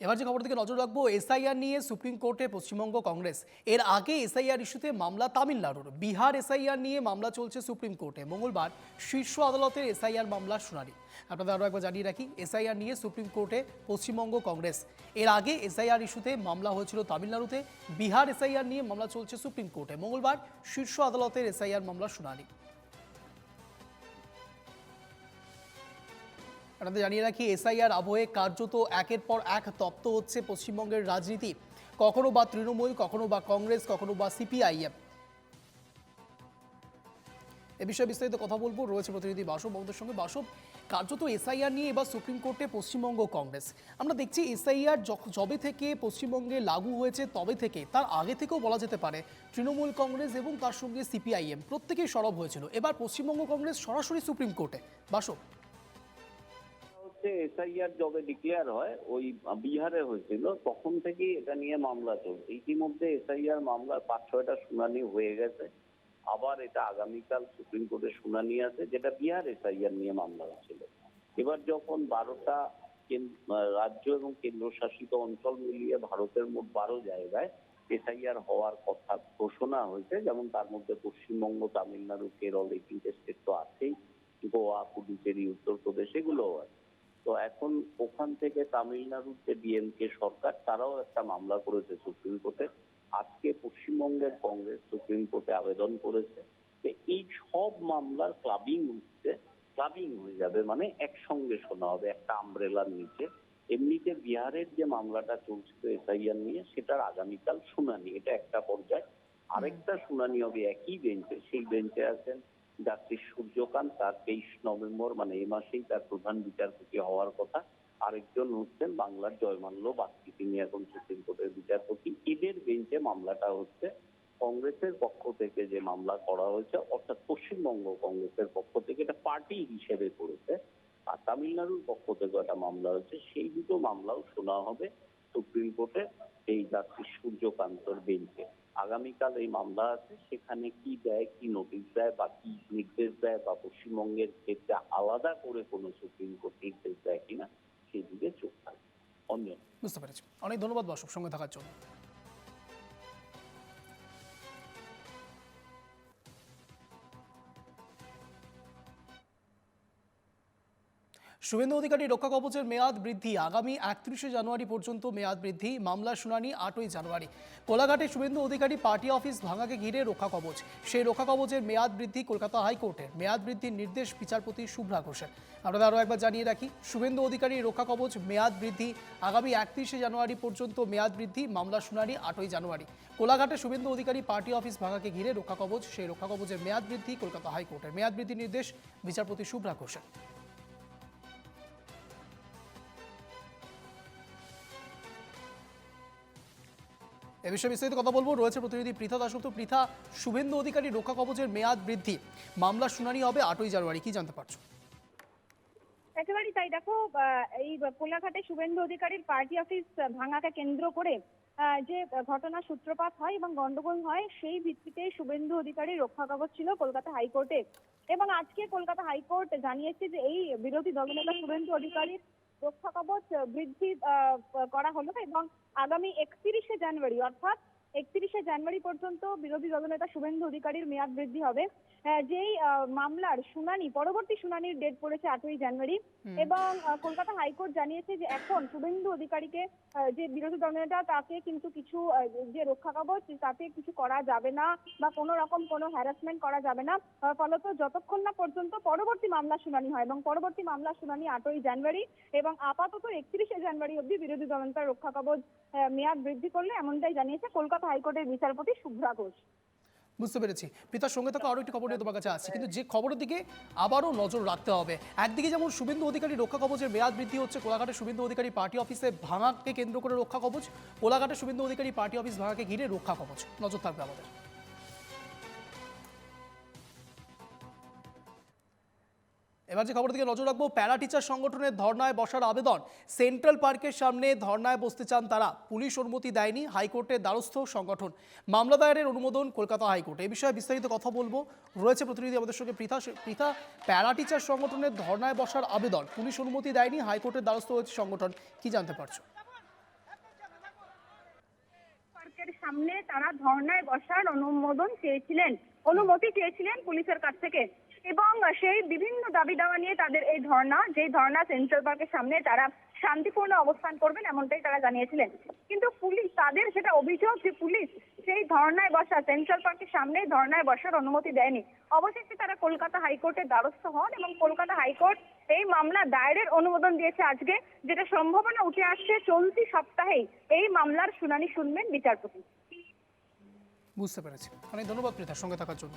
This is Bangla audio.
এবার যে খবর থেকে নজর রাখব এসআইআর নিয়ে সুপ্রিম কোর্টে পশ্চিমবঙ্গ কংগ্রেস। এর আগে এসআইআর ইস্যুতে মামলা তামিলনাড়ুর। বিহার এসআইআর নিয়ে মামলা চলছে সুপ্রিম কোর্টে মঙ্গলবার শীর্ষ আদালতের এসআইআর মামলার শুনানি। আপনাদের আরও একবার জানিয়ে রাখি এসআইআর নিয়ে সুপ্রিম কোর্টে পশ্চিমবঙ্গ কংগ্রেস। এর আগে এসআইআর ইস্যুতে মামলা হয়েছিল তামিলনাড়ুতে। বিহার এসআইআর নিয়ে মামলা চলছে সুপ্রিম কোর্টে মঙ্গলবার শীর্ষ আদালতের এসআইআর মামলার শুনানি। আপনাদের জানিয়ে রাখি, এসআইআর আবহে কার্যত একের পর এক তপ্ত হচ্ছে পশ্চিমবঙ্গের রাজনীতি। কখনো বা তৃণমূল, কখনো বা কংগ্রেস, কখনো বা সিপিআইএম এ। বিষয়ে বিস্তারিত কথা বলব। রয়েছে প্রতিনিধি বাসব মমতার সঙ্গে বাসব। কার্যত এসআইআর নিয়ে এবার সুপ্রিম কোর্টে পশ্চিমবঙ্গ কংগ্রেস। আমরা দেখছি এসআইআর যবে থেকে পশ্চিমবঙ্গে লাগু হয়েছে, তবে থেকে, তার আগে থেকেও বলা যেতে পারে তৃণমূল কংগ্রেস এবং তার সঙ্গে সিপিআইএম প্রত্যেকেই সরব হয়েছিল। এবার পশ্চিমবঙ্গ কংগ্রেস সরাসরি সুপ্রিম কোর্টে। বাসব। হচ্ছে এসআইআর যবে ডিক্লেয়ার হয়, ওই বিহারে হয়েছিল, তখন থেকেই এটা নিয়ে মামলা চলছে। ইতিমধ্যে এসআইআর মামলার পাঁচ ছয়টা শুনানি হয়ে গেছে। আবার এটা আগামীকাল সুপ্রিম কোর্টে শুনানি আছে, যেটা বিহার এসআইআর নিয়ে মামলা হয়েছিল এবার যখন বারোটা রাজ্য এবং কেন্দ্রশাসিত অঞ্চল মিলিয়ে ভারতের মোট বারো জায়গায় এসআইআর হওয়ার কথা ঘোষণা হয়েছে, যেমন তার মধ্যে পশ্চিমবঙ্গ, তামিলনাড়ু, কেরল, এই তিনটে স্টেট তো আছেই, গোয়া, পুডুচেরি, উত্তরপ্রদেশ, এগুলোও আছে। তো এখন ওখান থেকে তামিলনাড়ুর যে ডিএমকে সরকার তারাও একটা মামলা করেছে সুপ্রিম কোর্টে। আজকে পশ্চিমবঙ্গের কংগ্রেস সুপ্রিম কোর্টে আবেদন করেছে যে এই সব মামলার ক্লাবিং হচ্ছে ক্লাবিং হয়ে যাবে মানে একসঙ্গে শোনা হবে একটা আমব্রেলার নিচে এমনিতে বিহারের যে মামলাটা চলছিল এসআইআর নিয়ে সেটার আগামীকাল শুনানি এটা একটা পর্যায়ে। আরেকটা শুনানি হবে একই বেঞ্চে সেই বেঞ্চে আছেন জাস্টিস সূর্যকান্ত তার তেইশ নভেম্বর মানে এই মাসেই তার প্রধান বিচারপতি হওয়ার কথা, আরেকজন হচ্ছেন বাংলার জয়মাল্য বাগচি। তিনি এখন সুপ্রিম কোর্টের বিচারপতি। এদের বেঞ্চে মামলাটা হচ্ছে কংগ্রেসের পক্ষ থেকে যে মামলা করা হয়েছে, অর্থাৎ পশ্চিমবঙ্গ কংগ্রেসের পক্ষ থেকে, এটা পার্টি হিসেবে করেছে, আর তামিলনাড়ুর পক্ষ থেকে একটা মামলা হয়েছে। সেই দুটো মামলাও শোনা হবে সুপ্রিম কোর্টে এই জাস্টিস সূর্যকান্তর বেঞ্চে। আগামীকাল এই মামলা আছে, সেখানে কি দেয়, কি নোটিশ দেয়, বা কি নির্দেশ দেয়, বা পশ্চিমবঙ্গের ক্ষেত্রে আলাদা করে কোনো সুপ্রিম কোর্ট নির্দেশ দেয় কিনা সেই দিকে চোখ থাকবে অন্য বুঝতে পেরেছি। অনেক ধন্যবাদ বাসব সঙ্গে থাকার জন্য। শুভেন্দু অধিকারী রক্ষা কবচের মেয়াদ বৃদ্ধি। আগামী একত্রিশে জানুয়ারি পর্যন্ত মেয়াদ বৃদ্ধি। মামলার শুনানি আটই জানুয়ারি। কোলাঘাটে শুভেন্দু অধিকারী পার্টি অফিস ভাঙাকে ঘিরে রক্ষা কবচ। সেই রক্ষা কবচের মেয়াদ বৃদ্ধি কলকাতা হাইকোর্টের। মেয়াদ বৃদ্ধির নির্দেশ বিচারপতি শুভ্রা ঘোষের। আপনাদের আরও একবার জানিয়ে রাখি, শুভেন্দু অধিকারী রক্ষা কবচ মেয়াদ বৃদ্ধি। আগামী একত্রিশে জানুয়ারি পর্যন্ত মেয়াদ বৃদ্ধি। মামলার শুনানি আটই জানুয়ারি। কোলাঘাটে শুভেন্দু অধিকারী পার্টি অফিস ভাঙাকে ঘিরে রক্ষা কবচ। সেই রক্ষা কবচের মেয়াদ বৃদ্ধি কলকাতা হাইকোর্টের। মেয়াদ বৃদ্ধির নির্দেশ বিচারপতি শুভ্রা ঘোষের। এ বিষয়ে বিস্তারিত কথা বলব। রয়েছে প্রতিনিধি পৃথা দাসগুপ্ত পৃথা, শুভেন্দু অধিকারী রক্ষা কবচের মেয়াদ বৃদ্ধি। মামলার শুনানি হবে আটই জানুয়ারি। কি জানতে পারছ? একেবারেই তাই। দেখো এই কোলাঘাটে শুভেন্দু অধিকারীর পার্টি অফিস ভাঙাকে কেন্দ্র করে যে ঘটনার সূত্রপাত হয় এবং গন্ডগোল হয়, সেই ভিত্তিতে শুভেন্দু অধিকারীর রক্ষা কবচ ছিল কলকাতা হাইকোর্টে। এবং আজকে কলকাতা হাইকোর্ট জানিয়েছে যে এই বিরোধী দলনেতা শুভেন্দু অধিকারীর রক্ষা কবচ বৃদ্ধি করা হলো এবং আগামী একত্রিশে জানুয়ারি অর্থাৎ একত্রিশে জানুয়ারি পর্যন্ত বিরোধী দলনেতা শুভেন্দু অধিকারীর মেয়াদ বৃদ্ধি হবে। যেই মামলার শুনানি পরবর্তী শুনানির ডেট পড়েছে আটই জানুয়ারি এবং কলকাতা হাইকোর্ট জানিয়েছে যে এখন শুভেন্দু অধিকারীকে যে বিরোধী দলনেতা তাকে কিন্তু কিছু যে রক্ষা কবচ তাতে কিছু করা যাবে না বা কোনো রকম কোনো হ্যারাসমেন্ট করা যাবে না। ফলত যতক্ষণ না পর্যন্ত পরবর্তী মামলা শুনানি হয় এবং পরবর্তী মামলা শুনানি আটই জানুয়ারি এবং আপাতত একত্রিশে জানুয়ারি অব্দি বিরোধী দলনেতার রক্ষা কবচ মেয়াদ বৃদ্ধি করলে এমনটাই জানিয়েছে কলকাতা হাইকোর্টের বিচারপতি শুভ্রা ঘোষ। বুঝতে পেরেছি। পিতার সঙ্গে থাকা আরও একটি খবর নিয়ে তোমার কাছে আছে কিন্তু যে খবরের দিকে আবারও নজর রাখতে হবে। একদিকে যেমন শুভেন্দু অধিকারী রক্ষা কবচের মেয়াদ বৃদ্ধি হচ্ছে, কোলাঘাটে শুভেন্দু অধিকারী পার্টি অফিসে ভাঙাকে কেন্দ্র করে রক্ষা কবচ, কোলাঘাটে শুভেন্দু অধিকারী পার্টি অফিস ভাঙাকে ঘিরে রক্ষা কবচ। নজর থাকবে আমাদের। এবার যে খবর দিকে নজর রাখব প্যারা টিচার সংগঠনের ধর্নায় বসার আবেদন। সেন্ট্রাল পার্কের সামনে ধর্নায় বসতে চান তারা। পুলিশ অনুমতি দেয়নি, হাইকোর্টের দ্বারস্থ সংগঠন। মামলা দায়েরের অনুমোদন কলকাতা হাইকোর্ট। এই বিষয়ে বিস্তারিত কথা বলব। রয়েছে প্রতিনিধি আমাদের সঙ্গে পৃথা। পৃথা প্যারা টিচার সংগঠনের ধর্নায় বসার আবেদন। পুলিশ অনুমতি দেয়নি, হাইকোর্টের দ্বারস্থ হয়েছে সংগঠন। কি জানতে পারছ? সামনে তারা ধর্নায় বসার অনুমোদন চেয়েছিলেন। অনুমতি চেয়েছিলেন পুলিশের কাছ থেকে। এবং সেই বিভিন্ন দাবি দাওয়া নিয়ে তাদের এই ধর্ণা, যেই ধর্ণা সেন্ট্রাল পার্কের সামনে তারা শান্তিপূর্ণ অবস্থান করবেন এমনটাই তারা জানিয়েছিলেন। কিন্তু পুলিশ, তাদের সেটা অভিযোগ যে পুলিশ সেই ধর্নায় বসা সেন্ট্রাল পার্কের সামনে ধর্নায় বসার অনুমতি দেয়নি। অবশেষে তারা কলকাতা হাইকোর্টের দ্বারস্থ হন এবং কলকাতা হাইকোর্ট এই মামলা দায়েরের অনুমোদন দিয়েছে আজকে, যেটা সম্ভাবনা উঠে আসছে চলতি সপ্তাহেই। এই মামলার শুনানি শুনবেন বিচারপতি। বুঝতে পেরেছি। অনেক ধন্যবাদ প্রীতা সঙ্গে থাকার জন্য।